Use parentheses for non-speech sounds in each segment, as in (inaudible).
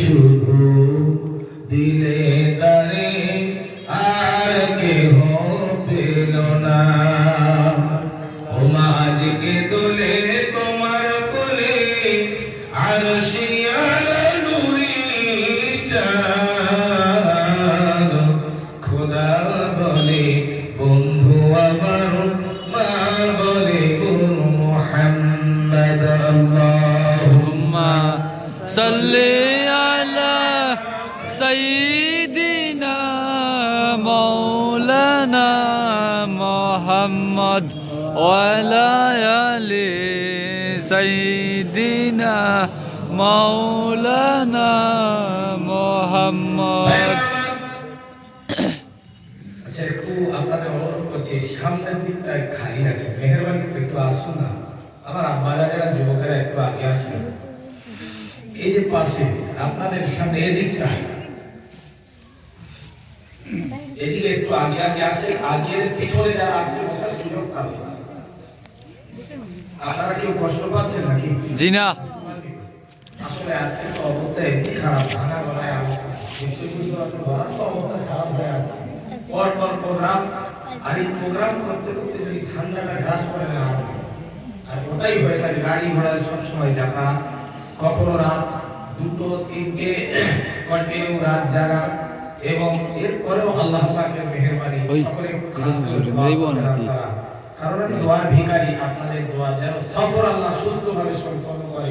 শুধু দিলে মাওলানা মোহাম্মদ ওয়ালায়ালি সাইদিনা মাওলানা মোহাম্মদ। আচ্ছা, আপনাদের না। আমার আব্বা যারা যুবকেরা একটু আগে এই যে পাশে আপনাদের সামনে এদিকটায়। এদিকে একটু আগে আগে আসেন আগে পিছনে যারা আসছে বসার সুযোগ পাবে আপনারা কেউ কষ্ট পাচ্ছেন নাকি? জিনা আসলে আজকে তো অবস্থা এমনি খারাপ ভাঙা গলায় তো অবস্থা খারাপ হয়ে আছে। পর পর প্রোগ্রাম আর এই প্রোগ্রাম করতে করতে যদি ঠান্ডাটা গ্রাস করে না আর ওটাই হয়ে থাকে গাড়ি সবসময় কখনো রাত দুটো তিনটে (clears throat) কন্টিনিউ রাত জাগা। এবং এরপরেও আল্লাহ পাকের মেহেরবানি সকলে? কারণ আমি দোয়ার ভিখারি আপনাদের দোয়া যেন সফর আল্লাহ সুস্থভাবে সম্পন্ন করে।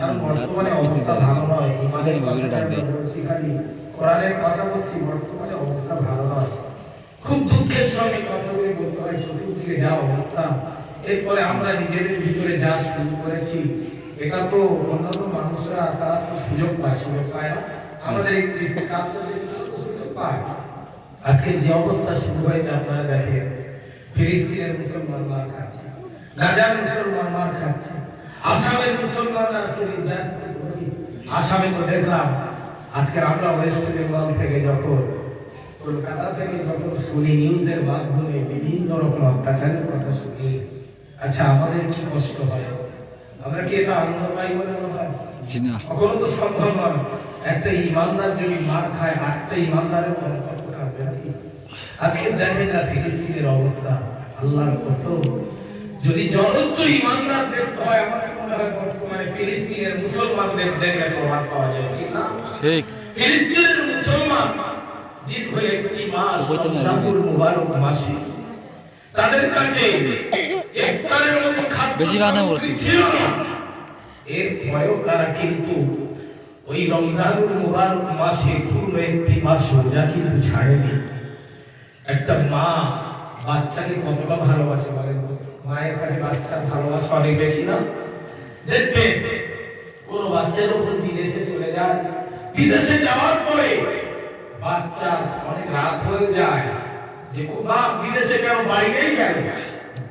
কারণ বর্তমানে অবস্থা ভালো নয়। ইমানের। আমরা বলছি খালি কোরআনের কথা বলছি বর্তমানে অবস্থা ভালো নয়। খুব দুঃখের সঙ্গে কথাগুলি বলতে হয় চতুর্দিকে যা অবস্থা এরপরে আমরা নিজেদের ভিতরে যা শুরু করেছি এটা তো অন্যান্য মানুষরা তারা তো সুযোগ পায় সুযোগ পায় না। আমাদের এই কৃষি কাজ সুযোগ পায় আজকে যে অবস্থা শুরু হয়েছে আপনারা দেখেন ফিলিস্তিনের মুসলমান মার খাচ্ছে গাজার মুসলমান মার খাচ্ছে আসামের মুসলমানরা আজকে আসামে তো দেখলাম আজকে আমরা ওয়েস্ট বেঙ্গল থেকে যখন কলকাতা থেকে যখন শুনি নিউজের মাধ্যমে বিভিন্ন রকম অত্যাচারের কথা শুনি আচ্ছা আমাদের কি কষ্ট হয়? আমরা কি এটা আনন্দ পাই বলে মনে হয় কখনো তো সম্ভব নয়। একটা ইমানদার যদি মার খায় আটটা ইমানদারের থাকবে নাকি আজকে দেখেন না ফিলিস্তিনের অবস্থা আল্লাহর কসম। যদি দেখতে হয় আমার মনে হয় বর্তমানে ফিলিস্তিনের মুসলমানদের দেখে পাওয়া যায় ঠিক না? ঠিক। ফিলিস্তিনের মুসলমান দীর্ঘ একটি মাস রমজানুল মুবারক মাসে তাদের কাছে ইফতারের মতো খাদ্য। ছিল না। এর পরেও তারা কিন্তু ওই রমজানুল মুবারক মাসে পুরো একটি মাস রোজা কিন্তু ছাড়েনি। একটা মা বাচ্চাকে কতটা ভালোবাসে বলেন মায়ের কাছে বাচ্চার ভালোবাসা অনেক বেশি না? দেখবেন, কোন বাচ্চা যখন বিদেশে চলে যায়। বিদেশে যাওয়ার পরে বাচ্চা অনেক রাত হয়ে যায়। যে মা, বিদেশে কেন বাড়ি নেই গেল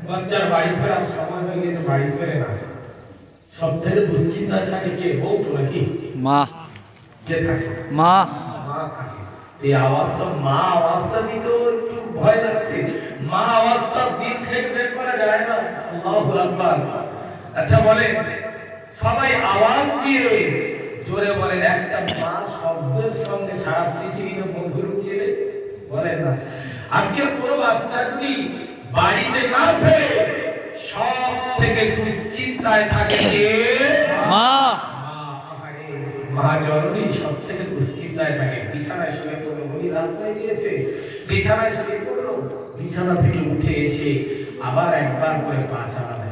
বাচ্চার বাড়ি ফেরার সময় হয়ে গেছে বাড়ি ফেরে না। সব থেকে দুশ্চিন্তায় থাকে কে? বউ নাকি? মা। মা। এই আওয়াজটা মা আওয়াজটা দিতেও একটু ভয় লাগছে। মা আওয়াজটা দিন থেকে বের করা যায় না। আল্লাহু আকবার। আচ্ছা বলেন। সবাই আওয়াজ দিয়ে জোরে বলেন একটা মা শব্দের সঙ্গে সারা পৃথিবীতে মধু লুকিয়ে দেয়? বলেন না। আজকে কোনো বাচ্চা যদি বাড়িতে না ফেরে সব থেকে দুশ্চিন্তায় থাকে মা। মা জননী সব থেকে। দুশ্চিন্তায় থাকে বিছানায় শুয়ে পড়ল বলি রাত হয়ে গিয়েছে? বিছানায় শুয়ে পড়ল বিছানা থেকে উঠে এসে আবার একবার করে পা চালাবে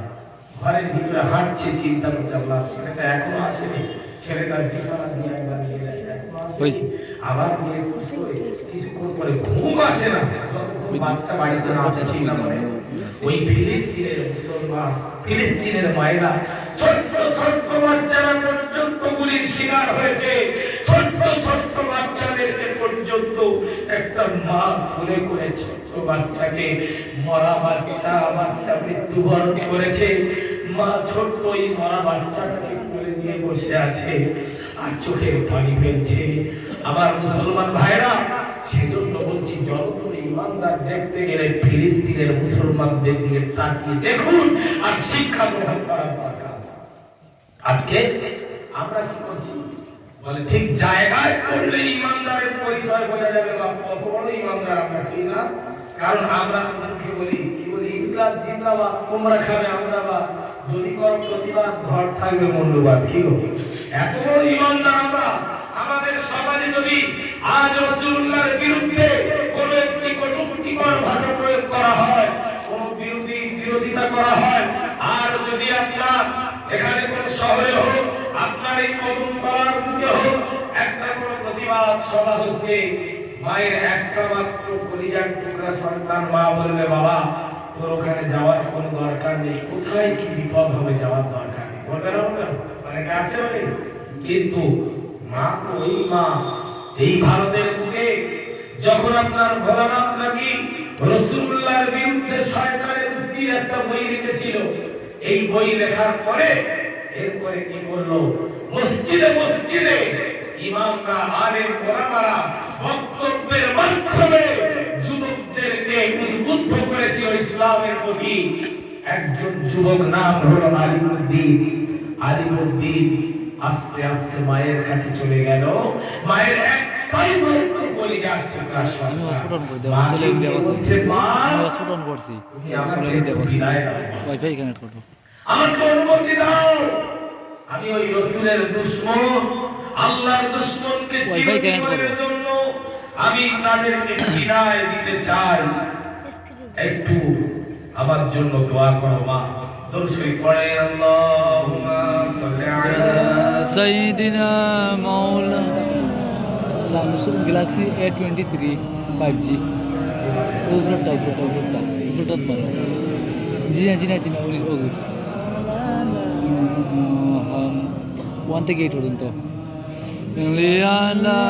ঘরের ভিতরে হাঁটছে চিন্তা করছে আল্লাহ ছেলেটা এখনও আসেনি। ছেলেটার বিছানা দিয়ে একবার নিয়ে যায় এখনও। আসেনি। আবার নিয়ে শুয়ে কিছুক্ষণ পরে ঘুম আসে না। বাচ্চা বাড়িতে আসে ঠিক না করে ওই ফিলিস্তিনের মুসলমান ফিলিস্তিনের ছোট্ট ছোট্ট বাচ্চারা পর্যন্ত গুলির শিকার হয়েছে ছোট্ট ছোট্ট বাচ্চাদেরকে পর্যন্ত একটা মা কোলে করে ছোট্ট বাচ্চাকে মরা বাচ্চা বাচ্চা মৃত্যুবরণ করেছে মা ছোট্ট ওই মরা বাচ্চাটাকে কোলে নিয়ে বসে আছে আর চোখের পানি ফেলছে আমার মুসলমান ভাইরা সেজন্য বলছি, যতক্ষণ ইমানদার দেখতে গেলে ফিলিস্তিনের মুসলমানদের দিকে তাকিয়ে দেখুন আর শিক্ষা গ্রহণ করার দরকার। আজকে আমরা কি করছি? বলে ঠিক জায়গায় করলে ইমানদারের পরিচয় বোঝা যাবে বা কত বড় ইমানদার আমরা ঠিক না? কারণ আমরা মুখে বলি, কি বলি? ইনকলাব জিন্দাবাদ, তোমরা খাবে, আমরা বা যদি করো, প্রতিবাদ, ঘর থাকবে মূল্যবাদ কি এত বড় ইমানদার আমরা আমাদের যদি আজ রসুল্লাহর বিরুদ্ধে কোন একটি কটুক্তিকর ভাষা প্রয়োগ করা হয়, কোন বিরোধী বিরোধিতা করা হয়, আর যদি আপনার এখানে আপনার একটা কোন প্রতিবাদ সভা হচ্ছে, মায়ের একটা মাত্র কলিজার টুকরা সন্তান মা বলবে, বাবা, তোর ওখানে যাওয়ার কোনো দরকার নেই, কোথায় কি বিপদ হবে যাওয়ার দরকার নেই? বলবে না, বলবে অনেকে আছে কিন্তু মা তো ওই মা, এই ভারতের বুকে যখন আপনার ভোলানাথ নাকি রসুল্লাহর বিরুদ্ধে শয়তানের বুদ্ধির একটা বই লিখেছিল। এই বই লেখার পরে এরপরে কি করল? মসজিদে মসজিদে ইমামরা, আলেম, ওলামারা বক্তব্যের মাধ্যমে যুবকদেরকে উদ্বুদ্ধ করেছিল ইসলামের প্রতি। একজন যুবক নাম হলো আলিমুদ্দিন। আলিমুদ্দিন আস্তে আস্তে মায়ের কাছে চলে গেল। মায়ের একটাই মাত্র কলিজার টুকরা আমি সন্তান হসপিটাল মাকে ছেলে বলছে, মা হসপিটাল করছি। তুমি ছেলে আমাকে দেবো বিদায় দাও। ওয়াইফাই কানেক্ট করব আমাকে অনুমতি দাও। আমি ওই রসুলের দুশ্মন আল্লাহর দুশ্মনকে। জন্য আমি তাদেরকে বিদায় দিতে চাই। একটু আমার জন্য দোয়া করো মা। দর্শই পড়ে আল্লাহুম্মা সাল্লি আলা সাইদিনা মাওলা Samsung Galaxy A twenty three five G উপরটা উপরটা উপরটা উপরটা পারো জি না জি না জি না উনিশ ওগুলো ওয়ান থেকে এইট পর্যন্ত লিয়ালা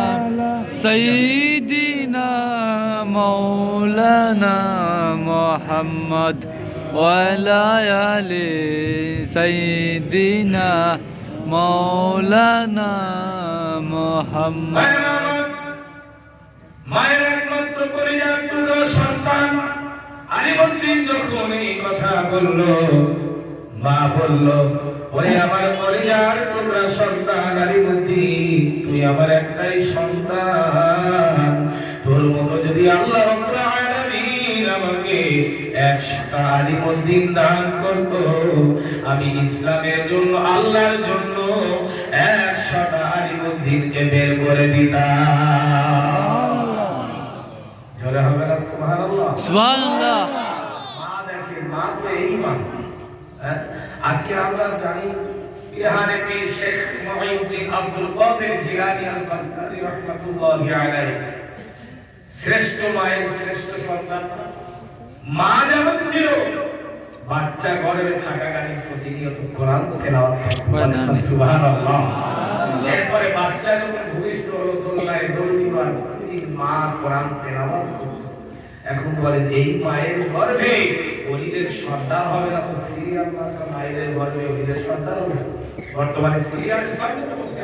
সাইদিনা মাওলানা মোহাম্মদ ওয়ালা আলি মাওলানা মোহাম্মদ। মায়ের একমাত্র টুকরা সন্তান। আলিমুদ্দিন যখন এই কথা বলল, মা বলল, ওরে আমার পরিবার টুকরা সন্তান, আলিমুদ্দিন, তুই আমার একটাই সন্তান। তোর মতো যদি আল্লাহ একশোটা আলিমুদ্দিন দান করতো আমি ইসলামের জন্য আল্লাহর জন্য একশোটা আলিমুদ্দিনকে বের করে দিতাম। জোরে হবে না সুবহানাল্লাহ? সুবহানাল্লাহ। মা দেখে মা তো এই মা। হ্যাঁ? আজকে আমরা জানি বিহারে পীর শেখ মহিউদ্দিন আব্দুল কাদের জিলানী আল বাগদাদি রাহমাতুল্লাহি আলাইহি। শ্রেষ্ঠ মায়ের শ্রেষ্ঠ সন্তান। মা যেমন ছিল বাচ্চা গর্ভে থাকাকালীন প্রতিনিয়ত কোরআন তেলাওয়াত করতো। সুবহানাল্লাহ। এরপরে বাচ্চা যখন ভূমিষ্ঠ হলো দোলনায় দৌড়ি মা কোরআন তেলাওয়াত করতো। এখন বলেন এই মায়ের গর্ভে অলিদের সর্দার হবে না। তো সিরিয়াল মার্কা মায়েদের গর্ভে অলিদের সর্দার হবে বর্তমানে সিরিয়াল সামনে বসে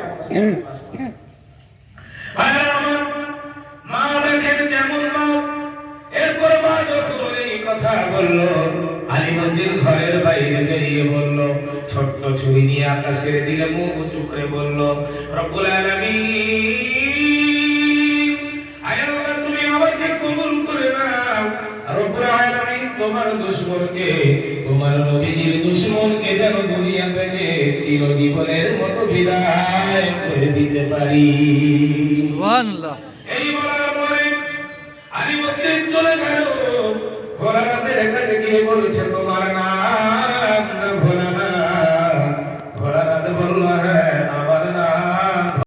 কথা বলল আলিমন্দির ঘরের বাইরে বেরিয়ে বলল ছোট্ট ছুরি নিয়ে আকাশের দিকে মুখ উঁচু করে বলল রব্বুল আলামিন আয় আল্লাহ তুমি আমাকে কবুল করে নাও। রব্বুল আলামিন তোমার দুশমনকে তোমার নবীজির দুশমনকে যেন দুনিয়া থেকে চিরজীবনের মতো বিদায় করে দিতে পারি। সুবহানাল্লাহ। এই বলার পরে আলিমুদ্দিন চলে গেল। ভোলানাথের কাছে গিয়ে বলছে তোমার নাম